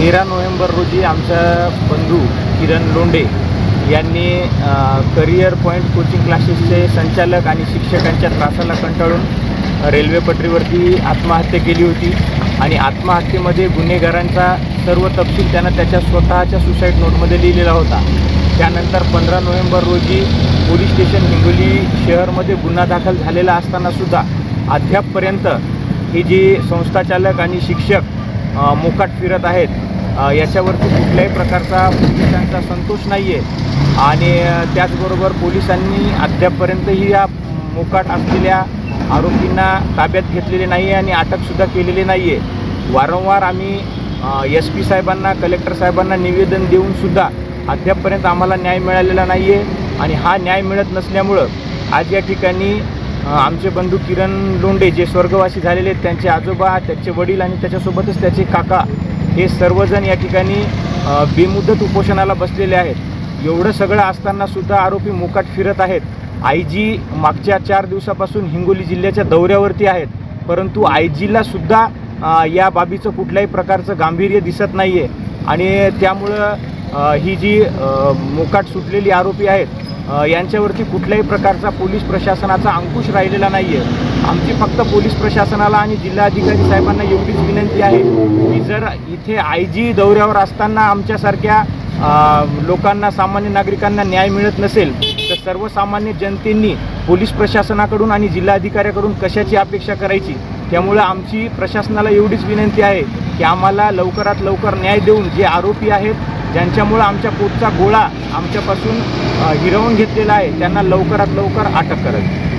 तेरा नोव्हेंबर रोजी आमचा बंधू किरण लोंडे यांनी करिअर पॉईंट कोचिंग क्लासेसचे संचालक आणि शिक्षकांच्या त्रासाला कंटाळून रेल्वे पटरीवरती आत्महत्या केली होती आणि आत्महत्येमध्ये गुन्हेगारांचा सर्व तपशील त्यानं त्याच्या स्वतःच्या सुसाईड नोटमध्ये लिहिलेला होता. त्यानंतर पंधरा नोव्हेंबर रोजी पोलीस स्टेशन हिंगोली शहरमध्ये गुन्हा दाखल झालेला असतानासुद्धा अद्यापपर्यंत ही जी संस्थाचालक आणि शिक्षक मोकाट फिरत आहेत. याच्यावरती कुठल्याही प्रकारचा पोलिसांचा संतोष नाही आहे आणि त्याचबरोबर पोलिसांनी अद्यापपर्यंतही या मोकाट असलेल्या आरोपींना ताब्यात घेतलेले नाही आहे आणि अटकसुद्धा केलेली नाही आहे वारंवार आम्ही एस पी साहेबांना कलेक्टर साहेबांना निवेदन देऊनसुद्धा अद्यापपर्यंत आम्हाला न्याय मिळालेला नाही आहे आणि हा न्याय मिळत नसल्यामुळं आज या ठिकाणी आमचे बंधू किरण लोंडे जे स्वर्गवासी झालेले आहेत त्यांचे आजोबा त्याचे वडील आणि त्याच्यासोबतच त्याचे काका हे सर्वजण या ठिकाणी बेमुदत उपोषणाला बसलेले आहेत. एवढं सगळं असताना सुद्धा आरोपी मोकाट फिरत आहेत. आय जी मागच्या चार दिवसापासून हिंगोली जिल्ह्याच्या दौऱ्यावरती आहेत. परंतु आय जीला सुद्धा या बाबीचं कुठल्याही प्रकारचं गांभीर्य दिसत नाही आहे आणि त्यामुळं ही जी मोकाट सुटलेली आरोपी आहेत यांच्यावरती कुठल्याही प्रकारचा पोलीस प्रशासनाचा अंकुश राहिलेला नाही आहे आमची फक्त पोलीस प्रशासनाला आणि जिल्हाधिकारी साहेबांना एवढीच विनंती आहे की जर इथे आय जी दौऱ्यावर असताना आमच्यासारख्या लोकांना सामान्य नागरिकांना न्याय मिळत नसेल तर सर्वसामान्य जनतेनी पोलीस प्रशासनाकडून आणि जिल्हाधिकाऱ्याकडून कशाची अपेक्षा करायची? त्यामुळं आमची प्रशासनाला एवढीच विनंती आहे की आम्हाला लवकरात लवकर न्याय देऊन जे आरोपी आहेत ज्यांच्यामुळं आमच्या पोटचा गोळा आमच्यापासून हिरवून घेतलेला आहे त्यांना लवकरात लवकर अटक करावी